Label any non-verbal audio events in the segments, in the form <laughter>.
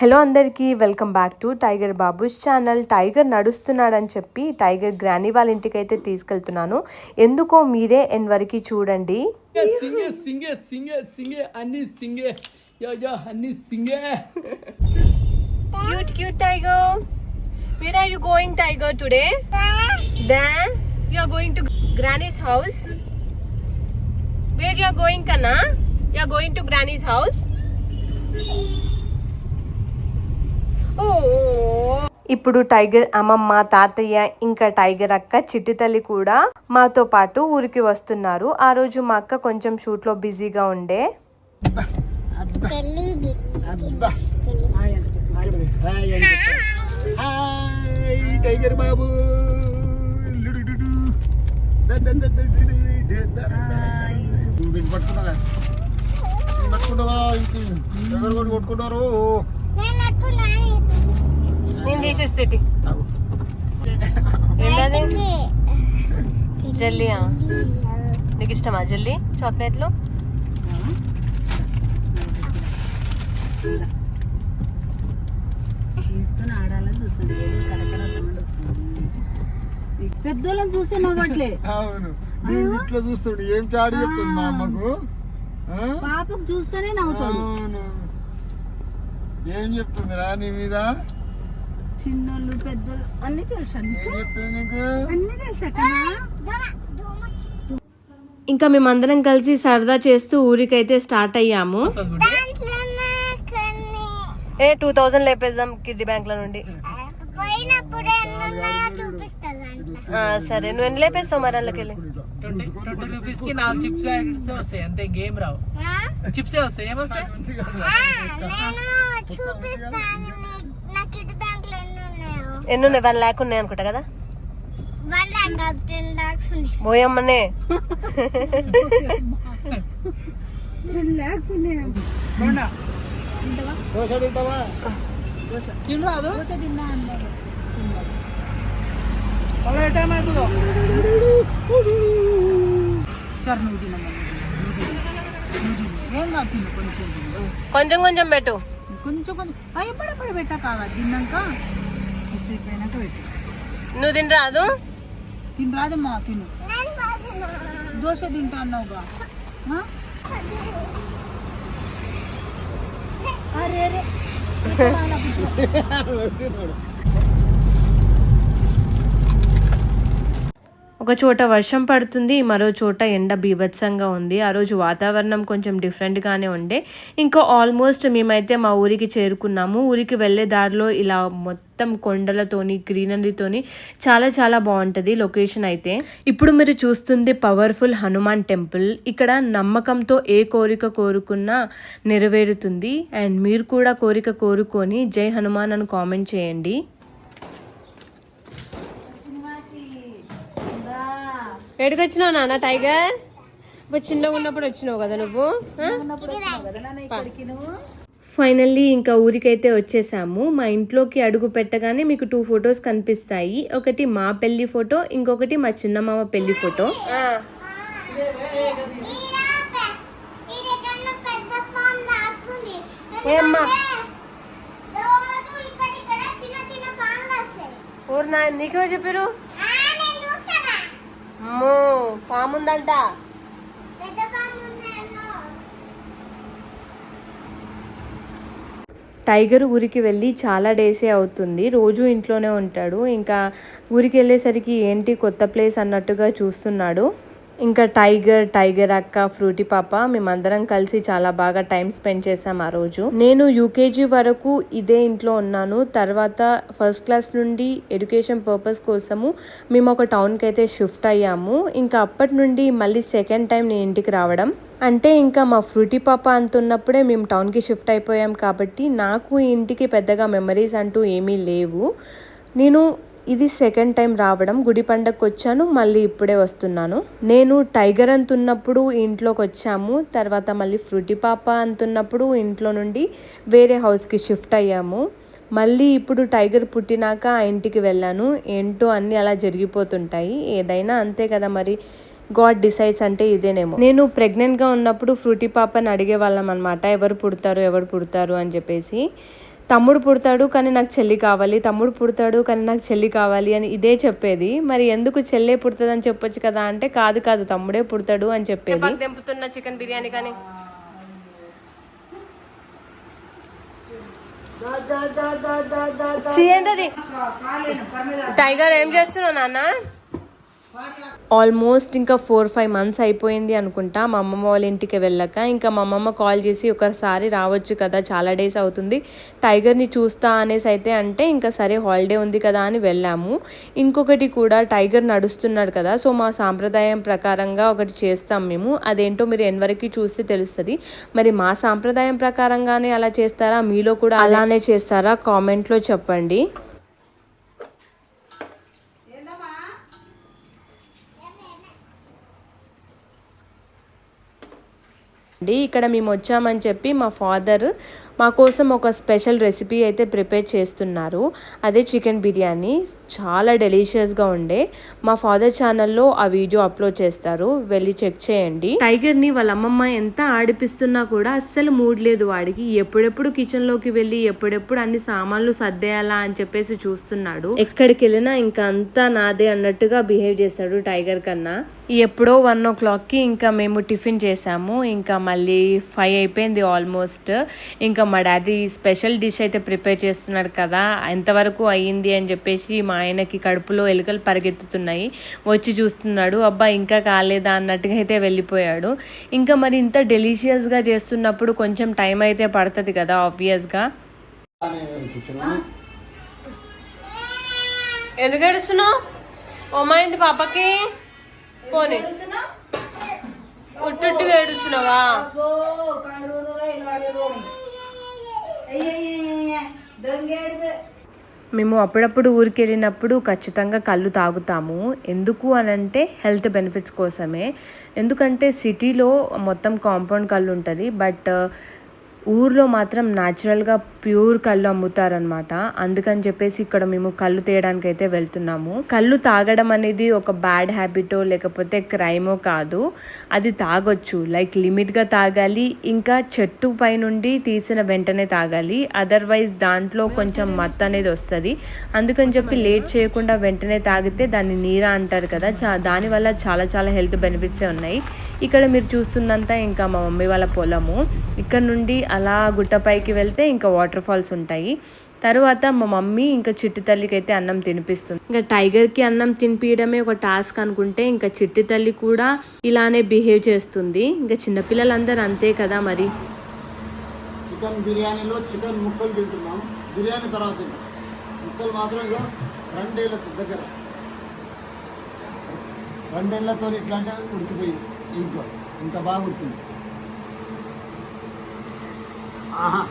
Hello అందరికీ welcome back to Tiger Babu's channel. Tiger నడుస్తున్నాడని చెప్పి tiger granny వాళ్ళ ఇంటికి అయితే తీసుకెళ్తున్నాను. ఎందుకో మీరే ఎన్ వరకు చూడండి. సింగే సింగే సింగే సింగే అన్ని సింగే. యో యో అన్ని సింగే. Cute cute Tiger where are you going Tiger today then you are going to granny's house where are you going కన్నా you are going to granny's house ఇప్పుడు టైగర్ అమ్మమ్మ తాతయ్య ఇంకా టైగర్ అక్క చిట్టి తల్లి కూడా మాతో పాటు ఊరికి వస్తున్నారు. ఆ రోజు మా అక్క కొంచెం షూట్లో బిజీగా ఉండే. హాయ్ టైగర్ బాబు ఎవరు కొట్టు కొట్టుకుంటారు? నేను. ఏంటది? జల్లియా? నీకు ఇష్టమా జల్లి? చాక్లెట్లు? పెద్దోళ్ళని చూస్తే నవ్వట్లే. అవును. నేను ఇట్లా చూస్తుండు ఏం చాడి చెప్తుంది మా అమ్మకు? ఆ? పాపకు చూస్తేనే నవ్వుతాడు. ఏం చెప్తుంది రా నీ మీద? చిన్నోళ్ళు పెద్దోళ్ళు అన్ని తెలుసా అన్ని తెలుసా ఇంకా మేమందరం కలిసి సరదా చేస్తూ ఊరికైతే స్టార్ట్ అయ్యాము. ఏ టూ థౌజండ్ లేపేద్దాం కిడ్డీ బ్యాంక్లో నుండి సరే నువ్వు ఎన్ని లేపేస్తావు మరి అందులోకి వెళ్ళి ట్వంటీ ట్వంటీ రూపీస్కి నాలుగు చిప్స్ ప్యాకెట్స్ వస్తాయి. అంతే ఇంకేం రావు. ఆ? చిప్సే వస్తాయి ఏమొస్తాయి? ఆ, నేను చూపిస్తాను నీ- నాకు ఇటు బ్యాంకులో ఎన్ని ఉన్నాయో వన్ ల్యాక్ ఉన్నాయి అనుకుంటా కదా? పోయమ్మనే దోశ తింటావా? తినరాదు? దోశ తిన్నా అన్నారు మళ్ళీ ఏ టైం అవుతుందో సరే నువ్వు తినమ్మా నువ్వు తిను. ఏం కాదు కొంచెం. కొంచెం కొంచెం పెట్టు కొంచెం కొంచెం ఎప్పుడెప్పుడు పెట్టా కావాలి తిన్నాక పెట్టు నువ్వు తినరాదు తిని రాదమ్మా తిను. దోశ తింటా అన్నావుగా? అరే అరే <laughs> ఒక చోట వర్షం పడుతుంది మరో చోట ఎండ బీభత్సంగా ఉంది. ఆ రోజు వాతావరణం కొంచెం డిఫరెంట్గానే ఉండే. ఇంకా ఆల్మోస్ట్ మేమైతే మా ఊరికి చేరుకున్నాము. ఊరికి వెళ్ళే దారిలో ఇలా మొత్తం కొండలతోని గ్రీనరీతోని చాలా చాలా బాగుంటుంది లొకేషన్ అయితే. ఇప్పుడు మీరు చూస్తుంది పవర్ఫుల్ హనుమాన్ టెంపుల్ ఇక్కడ నమ్మకంతో ఏ కోరిక కోరుకున్నా నెరవేరుతుంది. అండ్ మీరు కూడా కోరిక కోరుకొని జై హనుమాన్ అని కామెంట్ చేయండి. ఎక్కడికి వచ్చినావు నాన్న టైగర్? ఇప్పుడు చిన్నగా ఉన్నప్పుడు వచ్చినావు కదా నువ్వు ఫైనల్లీ ఇంకా ఊరికైతే వచ్చేసాము. మా ఇంట్లోకి అడుగు పెట్టగానే మీకు టూ ఫొటోస్ కనిపిస్తాయి. ఒకటి మా పెళ్ళి ఫోటో ఇంకొకటి మా చిన్నమామ పెళ్ళి ఫోటో. ఈడెక్కడో పెద్ద అమ్మో పాముందంట. టైగర్ ఊరికి వెళ్ళి చాలా డేసే అవుతుంది. రోజు ఇంట్లోనే ఉంటాడు. ఇంకా ఊరికి వెళ్ళేసరికి ఏంటి కొత్త ప్లేస్ అన్నట్టుగా చూస్తున్నాడు. ఇంకా టైగర్ టైగర్ అక్క ఫ్రూటీ పాప మేమందరం కలిసి చాలా బాగా టైం స్పెండ్ చేసాం ఆ రోజు. నేను యూకేజీ వరకు ఇదే ఇంట్లో ఉన్నాను. తర్వాత ఫస్ట్ క్లాస్ నుండి ఎడ్యుకేషన్ పర్పస్ కోసము మేము ఒక టౌన్కి అయితే షిఫ్ట్ అయ్యాము. ఇంకా అప్పటి నుండి మళ్ళీ సెకండ్ టైం నేను ఇంటికి రావడం. అంటే ఇంకా మా ఫ్రూటీ పాప అంతున్నప్పుడే మేము టౌన్కి షిఫ్ట్ అయిపోయాం కాబట్టి నాకు ఇంటికి పెద్దగా మెమరీస్ అంటూ ఏమీ లేవు. నేను ఇది సెకండ్ టైం రావడం గుడి పండగకి వచ్చాను మళ్ళీ ఇప్పుడే వస్తున్నాను. నేను టైగర్ అంతున్నప్పుడు ఇంట్లోకి వచ్చాము తర్వాత మళ్ళీ ఫ్రూటీ పాప అంతున్నప్పుడు ఇంట్లో నుండి వేరే హౌస్కి షిఫ్ట్ అయ్యాము. మళ్ళీ ఇప్పుడు టైగర్ పుట్టినాక ఆ ఇంటికి వెళ్ళాను. ఏంటో అన్నీ అలా జరిగిపోతుంటాయి. ఏదైనా అంతే కదా మరి. గాడ్ డిసైడ్స్ అంటే ఇదేనేమో. నేను ప్రెగ్నెంట్గా ఉన్నప్పుడు ఫ్రూటీ పాపని అడిగే వాళ్ళం అనమాట ఎవరు పుడతారు ఎవరు పుడతారు అని చెప్పేసి. తమ్ముడు పుడతాడు కానీ నాకు చెల్లి కావాలి తమ్ముడు పుడతాడు కానీ నాకు చెల్లి కావాలి అని ఇదే చెప్పేది. మరి ఎందుకు చెల్లె పుడుతుంది అని చెప్పొచ్చు కదా అంటే కాదు కాదు తమ్ముడే పుడతాడు అని చెప్పేది. చికెన్ బిర్యానీ కానీ? ఏంటది? టైగర్ ఏం చేస్తున్నావు నాన్న? ఆల్మోస్ట్ ఇంకా ఫోర్ ఫైవ్ మంత్స్ అయిపోయింది అనుకుంటా. మా అమ్మమ్మ వాళ్ళ ఇంటికి వెళ్ళాక. ఇంకా మా అమ్మమ్మ కాల్ చేసి ఒకసారి రావచ్చు కదా చాలా డేస్ అవుతుంది. టైగర్ని చూస్తా అనేసి అయితే అంటే ఇంకా సరే హాలిడే ఉంది కదా అని వెళ్ళాము. ఇంకొకటి కూడా టైగర్ నడుస్తున్నాడు కదా సో మా సాంప్రదాయం ప్రకారంగా ఒకటి చేస్తాం మేము. అదేంటో మీరు ఎన్వరకు చూస్తే తెలుస్తుంది. మరి మా సాంప్రదాయం ప్రకారంగానే అలా చేస్తారా? మీలో కూడా అలానే చేస్తారా? కామెంట్లో చెప్పండి అండి ఇక్కడ మేము వచ్చామని చెప్పి మా ఫాదర్ మా కోసం ఒక స్పెషల్ రెసిపీ అయితే ప్రిపేర్ చేస్తున్నారు. అదే చికెన్ బిర్యానీ. చాలా డెలిషియస్గా ఉండే. మా ఫాదర్ ఛానల్లో ఆ వీడియో అప్లోడ్ చేస్తారు. వెళ్ళి చెక్ చేయండి. టైగర్ని వాళ్ళ అమ్మమ్మ ఎంత ఆడిపిస్తున్నా కూడా అస్సలు మూడ్ లేదు వాడికి. ఎప్పుడెప్పుడు కిచెన్లోకి వెళ్ళి ఎప్పుడెప్పుడు అన్ని సామాన్లు సర్దేయాలా అని చెప్పేసి చూస్తున్నాడు. ఎక్కడికి వెళ్ళినా ఇంకా అంతా నాదే అన్నట్టుగా బిహేవ్ చేస్తాడు టైగర్ కన్నా. ఎప్పుడో వన్ ఓ క్లాక్కి ఇంకా మేము టిఫిన్ చేసాము ఇంకా మళ్ళీ ఫైవ్ అయిపోయింది ఆల్మోస్ట్. ఇంకా మా డాడీ స్పెషల్ డిష్ అయితే ప్రిపేర్ చేస్తున్నాడు కదా ఎంతవరకు అయ్యింది అని చెప్పేసి మా ఆయనకి కడుపులో ఎలుకలు పరిగెత్తుతున్నాయి. వచ్చి చూస్తున్నాడు అబ్బా ఇంకా కాలేదా? అన్నట్టుగా అయితే వెళ్ళిపోయాడు. ఇంకా మరి ఇంత డెలిషియస్గా చేస్తున్నప్పుడు కొంచెం టైం అయితే పడుతుంది కదా ఆబ్వియస్గా. ఎందుకు ఏడుస్తున్నావు? ఓమైంది పాపకి పోనీ ఏడుస్తున్నావా? మేము అప్పుడప్పుడు ఊరికి వెళ్ళినప్పుడు ఖచ్చితంగా కళ్ళు తాగుతాము. ఎందుకు అని అంటే హెల్త్ బెనిఫిట్స్ కోసమే. ఎందుకంటే సిటీలో మొత్తం కాంపౌండ్ కళ్ళు ఉంటుంది. బట్ ఊర్లో మాత్రం న్యాచురల్గా ప్యూర్ కళ్ళు అమ్ముతారనమాట అందుకని చెప్పేసి ఇక్కడ మేము కళ్ళు తీయడానికి అయితే వెళ్తున్నాము. కళ్ళు తాగడం అనేది ఒక బ్యాడ్ హ్యాబిటో లేకపోతే క్రైమో కాదు. అది తాగొచ్చు. లైక్ లిమిట్గా తాగాలి. ఇంకా చెట్టు పైనుండి తీసిన వెంటనే తాగాలి. అదర్వైజ్ దాంట్లో కొంచెం మత్తు అనేది వస్తుంది. అందుకని చెప్పి లేట్ చేయకుండా వెంటనే తాగితే దాన్ని నీరా అంటారు కదా. చా దానివల్ల చాలా చాలా హెల్త్ బెనిఫిట్సే ఉన్నాయి. ఇక్కడ మీరు చూస్తున్నంత ఇంకా మా మమ్మీ వాళ్ళ పొలము. ఇక్కడ నుండి అలా గుట్టపైకి వెళ్తే ఇంకా వాటర్ ఫాల్స్ ఉంటాయి. తర్వాత మా మమ్మీ ఇంకా చిట్టి తల్లికి అయితే అన్నం తినిపిస్తుంది. ఇంకా టైగర్కి అన్నం తినిపించడమే ఒక టాస్క్ అనుకుంటే ఇంకా చిట్టి తల్లి కూడా ఇలానే బిహేవ్ చేస్తుంది. ఇంకా చిన్నపిల్లలందరూ అంతే కదా మరి. చికెన్ బిర్యానీలో చికెన్ ముక్కలు తింటున్నాం. బిర్యానీ తర్వాత ముక్కలు మాత్రం రెండేళ్ళ దగ్గర. రెండేళ్ళతో ఇట్లా అంటే ఉడికిపోయింది. ఇంకో ఇంత బాగా ఉడికింది. 啊哈，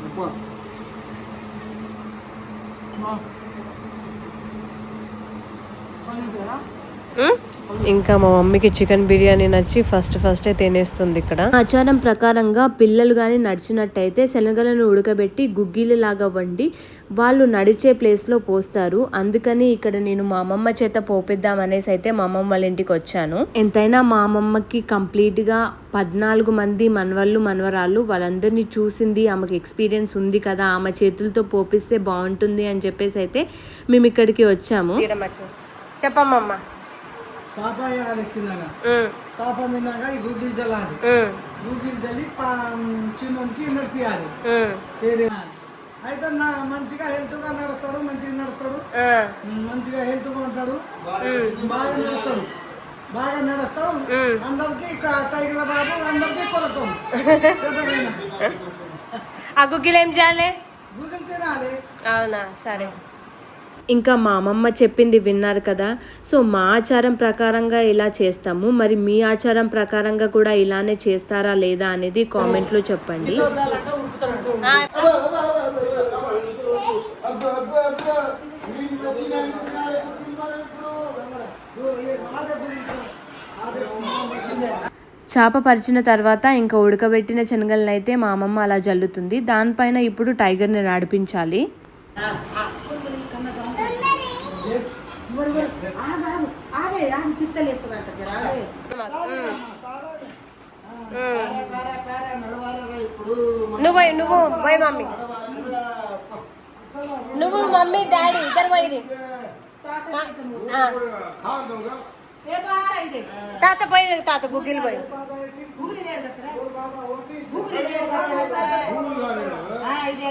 没过，啊，到那边了？嗯。ఇంకా మా మమ్మీకి చికెన్ బిర్యానీ నచ్చి ఫస్ట్ ఫస్టే తినేస్తుంది ఇక్కడ. ఆచారం ప్రకారంగా పిల్లలు కానీ నడిచినట్టయితే శనగలను ఉడకబెట్టి గుగ్గిలు లాగా వండి వాళ్ళు నడిచే ప్లేస్లో పోస్తారు. అందుకని ఇక్కడ నేను మా అమ్మమ్మ చేత పోపిద్దాం అనేసి అయితే మా అమ్మమ్మ వాళ్ళ ఇంటికి వచ్చాను. ఎంతైనా మా అమ్మమ్మకి కంప్లీట్గా పద్నాలుగు మంది మనవళ్ళు మనవరాళ్ళు వాళ్ళందరినీ చూసింది ఆమెకి ఎక్స్పీరియన్స్ ఉంది కదా ఆమె చేతులతో పోపిస్తే బాగుంటుంది అని చెప్పేసి అయితే మేము ఇక్కడికి వచ్చాము. చెప్పమ్మమ్మ. సాప వేయాలి కిందగా సాప మీదగా ఈ గుడ్డీలు చల్లాలి గుడ్డీలు చల్లి చిన్నకి నడిపియాలి అయితే నా మంచిగా హెల్త్గా నడుస్తాడు మంచిగా నడుస్తాడు. మంచిగా హెల్త్గా ఉంటాడు. బాగా నడుస్తాడు. బాగా నడుస్తాడు. అందరికి టైగర్ బాబు అందరికి కొలతాం ఆ గుగ్గిలు ఏం చేయాలి? గుడ్డీలు తినాలి. అవునా సరే. ఇంకా మా అమ్మమ్మ చెప్పింది విన్నారు కదా. సో మా ఆచారం ప్రకారంగా ఇలా చేస్తాము. మరి మీ ఆచారం ప్రకారంగా కూడా ఇలానే చేస్తారా లేదా అనేది కామెంట్లో చెప్పండి. చేప పరిచిన తర్వాత ఇంకా ఉడకబెట్టిన శనగలను అయితే మా అమ్మమ్మ అలా జల్లుతుంది. దానిపైన ఇప్పుడు టైగర్ని నడిపించాలి. నువ్వు నువ్వు బై మమ్మీ. నువ్వు మమ్మీ డాడీ ఇద్దరు పోయి తాత పోయి తాత గుగ్గిలు పోయి ఇదే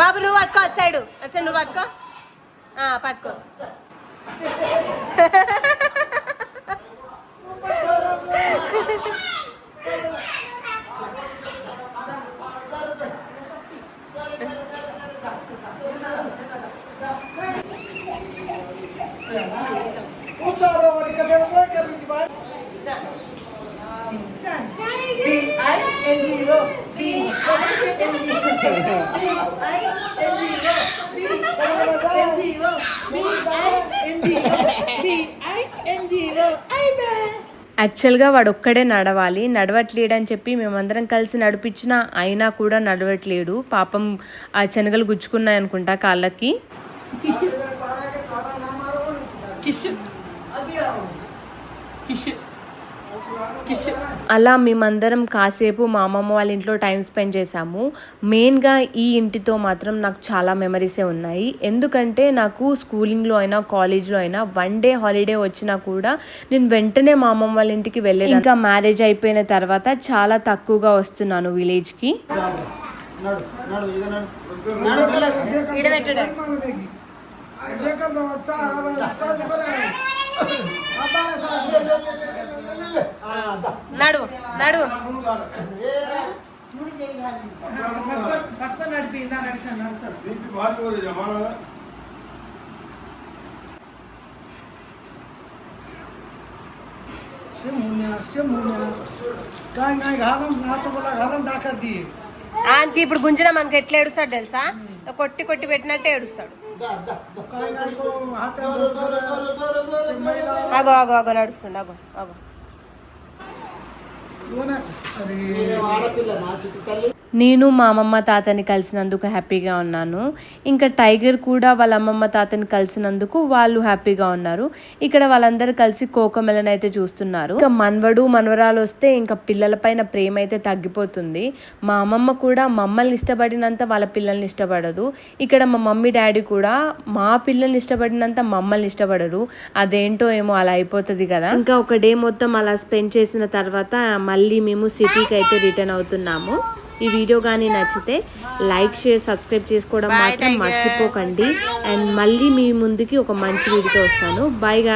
బాబు నువ్వు పట్టుకో సైడు అటు నువ్వు పట్టుకో పట్టుకో Be యాక్చువల్గా వాడు ఒక్కడే నడవాలి నడవట్లేడు అని చెప్పి మేమందరం కలిసి నడిపించినా అయినా కూడా నడవట్లేడు. పాపం ఆ శనగలు గుచ్చుకున్నాయి అనుకుంటా కాళ్ళకి. అలా మేమందరం కాసేపు మా అమ్మమ్మ వాళ్ళ ఇంట్లో టైం స్పెండ్ చేశాము. మెయిన్గా ఈ ఇంటితో మాత్రం నాకు చాలా మెమరీసే ఉన్నాయి. ఎందుకంటే నాకు స్కూలింగ్లో అయినా కాలేజ్లో అయినా వన్ డే హాలిడే వచ్చినా కూడా నేను వెంటనే మా అమ్మమ్మ వాళ్ళ ఇంటికి వెళ్ళేది ఇంకా మ్యారేజ్ అయిపోయిన తర్వాత చాలా తక్కువగా వస్తున్నాను విలేజ్కి. నడు నడు నడు. ఆయనకి ఇప్పుడు గుంజడం మనకి ఎట్లా ఏడుస్తాడు తెలుసా? కొట్టి కొట్టి పెట్టినట్టే ఏడుస్తాడు. అగో అగో అగో నడుస్తుండు అగో అగో నేను మా అమ్మమ్మ తాతని కలిసినందుకు హ్యాపీగా ఉన్నాను. ఇంకా టైగర్ కూడా వాళ్ళ అమ్మమ్మ తాతని కలిసినందుకు వాళ్ళు హ్యాపీగా ఉన్నారు. ఇక్కడ వాళ్ళందరూ కలిసి కోకమెలను అయితే చూస్తున్నారు. ఇంకా మనవడు మనవరాలు వస్తే ఇంకా పిల్లల పైన ప్రేమ అయితే తగ్గిపోతుంది. మా అమ్మమ్మ కూడా మమ్మల్ని ఇష్టపడినంత వాళ్ళ పిల్లల్ని ఇష్టపడదు. ఇక్కడ మా మమ్మీ డాడీ కూడా మా పిల్లల్ని ఇష్టపడినంత మమ్మల్ని ఇష్టపడరు. అదేంటో ఏమో అలా అయిపోతుంది కదా. ఇంకా ఒక డే మొత్తం అలా స్పెండ్ చేసిన తర్వాత మళ్ళీ మేము సిటీకి అయితే రిటర్న్ అవుతున్నాము. ఈ వీడియో కానీ నచ్చితే లైక్ షేర్ సబ్స్క్రైబ్ చేసుకోవడం మాత్రం మర్చిపోకండి. అండ్ మళ్ళీ మీ ముందుకి ఒక మంచి వీడియోతో వస్తాను. బాయ్గా